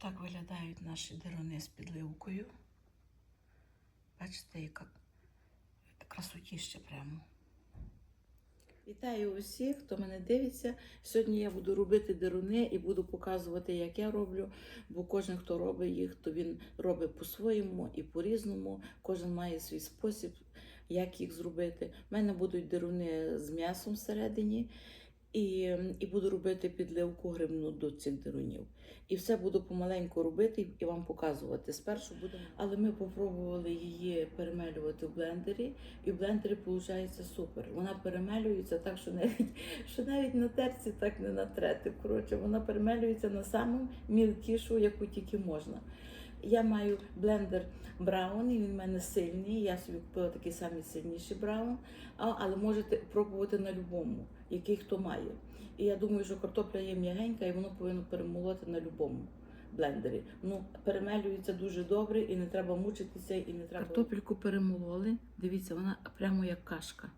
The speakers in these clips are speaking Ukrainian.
Отак виглядають наші деруни з підливкою. Бачите, яка красотіще прямо. Вітаю усіх, хто мене дивиться. Сьогодні я буду робити деруни і буду показувати, як я роблю. Бо кожен, хто робить їх, то він робить по-своєму і по-різному. Кожен має свій спосіб, як їх зробити. У мене будуть деруни з м'ясом всередині. І, і буду робити підливку грибну до цих дерунів. І все буду помаленьку робити і вам показувати. Спершу будемо. Але ми попробували її перемелювати в блендері, і в блендері виходить супер. Вона перемелюється так, що навіть, що навіть на терці так не натрети. Коротше, вона перемелюється на самому мілкішу, яку тільки можна. Я маю блендер Браун, і він в мене сильний. Я собі купила такий самий сильніший Браун, але можете пробувати на будь-якому, який хто має. І я думаю, що картопля є м'ягенька, і воно повинно перемолоти на будь-якому блендері. Ну, перемелюється дуже добре, і не треба мучитися, і не треба. Картопельку перемололи. Дивіться, вона прямо як кашка.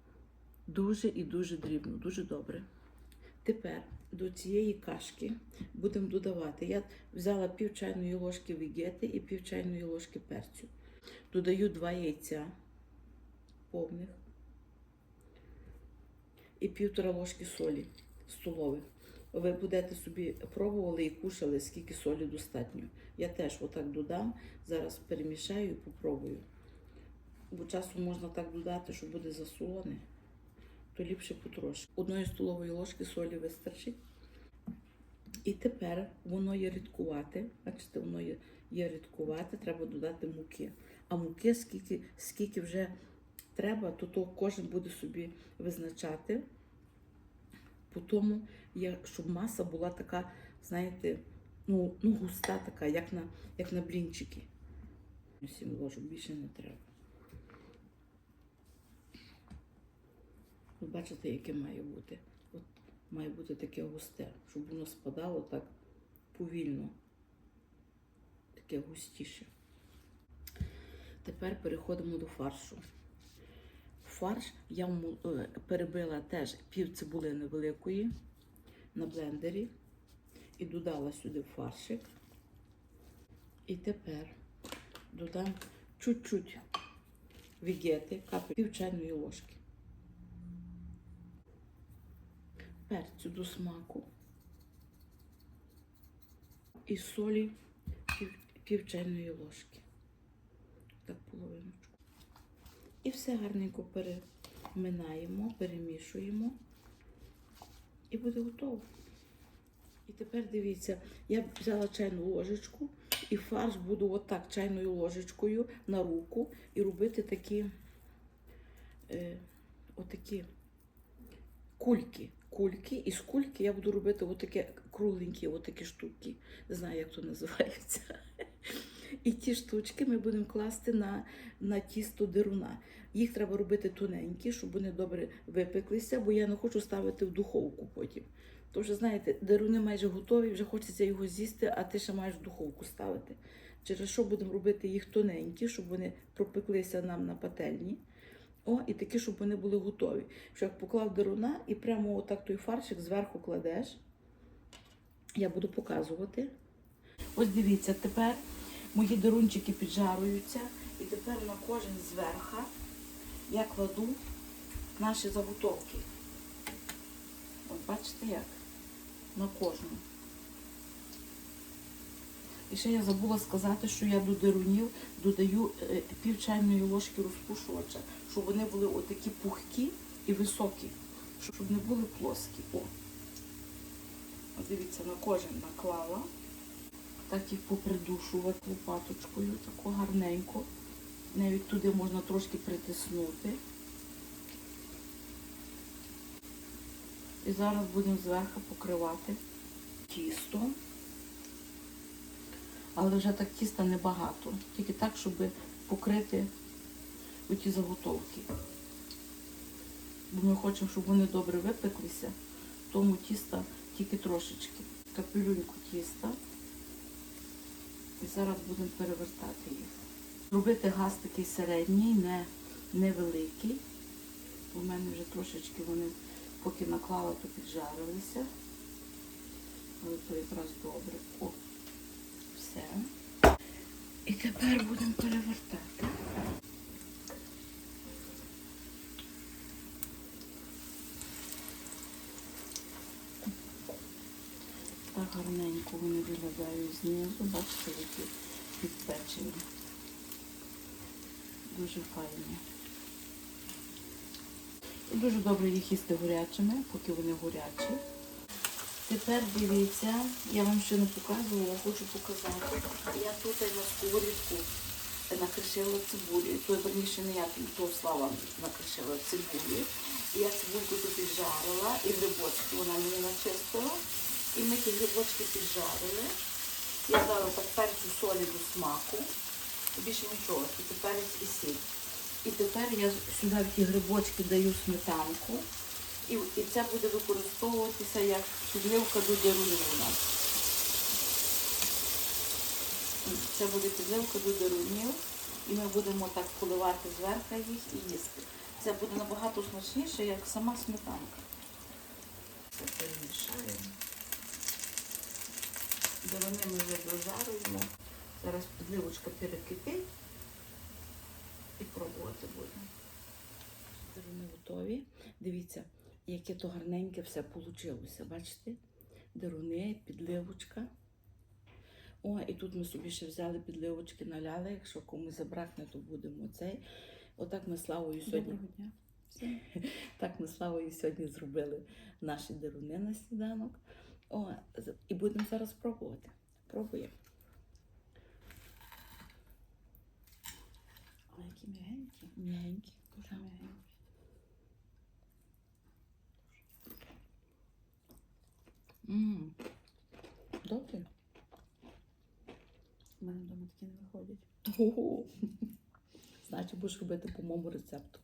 Дуже і дуже дрібно, дуже добре. Тепер до цієї кашки будемо додавати. Я взяла пів чайної ложки вегети і пів чайної ложки перцю. Додаю два яйця повних і півтора ложки солі столових. Ви будете собі пробували і кушали, скільки солі достатньо. Я теж отак додам, зараз перемішаю і попробую. Бо часом можна так додати, що буде засолене то ліпше потрошки. Одної столової ложки солі вистачить. І тепер воно є рідкувати. Бачите, воно є, є рідкувати, треба додати муки. А муки, скільки, скільки вже треба, то, то кожен буде собі визначати. По тому, щоб маса була така, знаєте, ну, ну густа така, як на, як на блінчики. Сім ложок більше не треба. Бачите, яке має бути. От має бути таке густе, щоб воно спадало так повільно, таке густіше. Тепер переходимо до фаршу. Фарш я е, перебила теж пів цибулини великої на блендері і додала сюди фаршик. І тепер додам чуть-чуть вігети, капель пів чайної ложки. Перцю до смаку і солі пів, пів чайної ложки. Так половиночку. І все гарненько переминаємо, перемішуємо і буде готово. І тепер дивіться, я взяла чайну ложечку і фарш буду отак чайною ложечкою на руку і робити такі, е, отакі кульки. Кульки, і з кульки я буду робити отакі кругленькі, отакі штуки. Не знаю, як то називається. І ті штучки ми будемо класти на, на тісто деруна. Їх треба робити тоненькі, щоб вони добре випеклися, бо я не хочу ставити в духовку потім. Тому що, знаєте, деруни майже готові, вже хочеться його з'їсти, а ти ще маєш в духовку ставити. Через що будемо робити їх тоненькі, щоб вони пропеклися нам на пательні. О, і такі, щоб вони були готові. Що як поклав деруна і прямо отак той фаршик зверху кладеш. Я буду показувати. Ось дивіться, тепер мої дерунчики піджаруються. І тепер на кожен зверха я кладу наші заготовки. От бачите як? На кожну. І ще я забула сказати, що я до дерунів додаю е, пів чайної ложки розпушувача, щоб вони були отакі пухкі і високі, щоб не були плоскі. О. Дивіться, на кожен наклала. Так їх попридушувати лопаточкою, тако гарненько. Навіть туди можна трошки притиснути. І зараз будемо зверху покривати тісто. Але вже так тіста небагато. Тільки так, щоб покрити оті заготовки. Бо ми хочемо, щоб вони добре випеклися, тому тіста тільки трошечки. Капелюньку тіста. І зараз будемо перевертати їх. Робити газ такий середній, не, невеликий. У мене вже трошечки вони, поки наклала, то піджарилися. Але то якраз добре. О, все. І тепер будемо перевертати. Так гарненько вони виглядають знизу, бачите, які підпечені. Дуже файні. І дуже добре їх їсти гарячими, поки вони гарячі. Тепер дивіться, я вам ще не показувала, хочу показати. Я тут на сковорідку накришила цибулю. То верніше не я, то слава накришила цибулю. Я цибульку тут піджарила, і грибочки вона мені начистила. І ми ті грибочки піджарили. Я дала так перцю солі до смаку. І більше нічого, тільки перець і сіль. І тепер я сюди в ті грибочки даю сметанку. І, і це буде використовуватися як підливка до дерунів у нас. Це буде підливка до дерунів. І ми будемо так поливати зверху їх і їсти. Це буде набагато смачніше, як сама сметанка. Це перемішаємо. Деруни ми вже дожарюємо. Зараз підливочка перекипить і пробувати будемо. Деруни готові. Дивіться, яке то гарненьке все вийшло. Бачите? Деруни, підливочка. О, і тут ми собі ще взяли підливочки, наляли. Якщо комусь забракне, то будемо цей. Отак ми Славою сьогодні. Дня. Так ми Славою сьогодні зробили наші деруни на сніданок. О, і будемо зараз пробувати. Пробуємо. Які м'ягенькі. М'ягенькі. Дуже м'ягенькі. М, Добре. У мене вдома такі не виходять. Ого. Значить, будеш робити по моєму рецепту.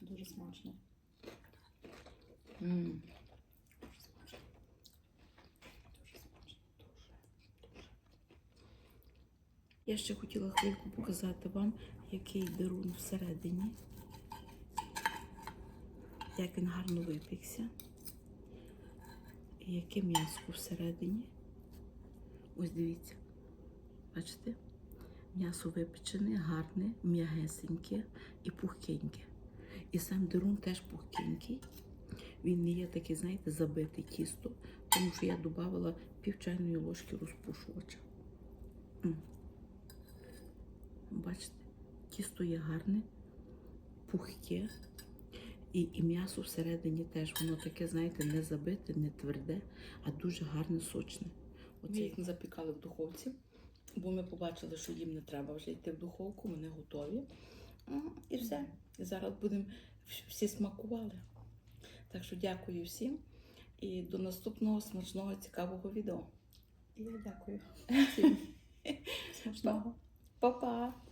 Дуже смачно. М, Дуже смачно. Дуже смачно. Дуже. Я ще хотіла хвильку показати вам, який дерун всередині. Як він гарно випікся. Яке м'ясо всередині. Ось дивіться. Бачите? М'ясо випечене, гарне, м'ягесеньке і пухкеньке. І сам дерун теж пухкенький. Він не є такий, знаєте, забитий тісто, тому що я додавала пів чайної ложки розпушувача. Бачите, тісто є гарне, пухке, і, і м'ясо всередині теж воно таке, знаєте, не забите, не тверде, а дуже гарне, сочне. Оце їх не запікали в духовці, бо ми побачили, що їм не треба вже йти в духовку, вони готові. І все. І зараз будемо всі смакували. Так що дякую всім і до наступного смачного цікавого відео. І я дякую. Всім. Смачного. Па-па!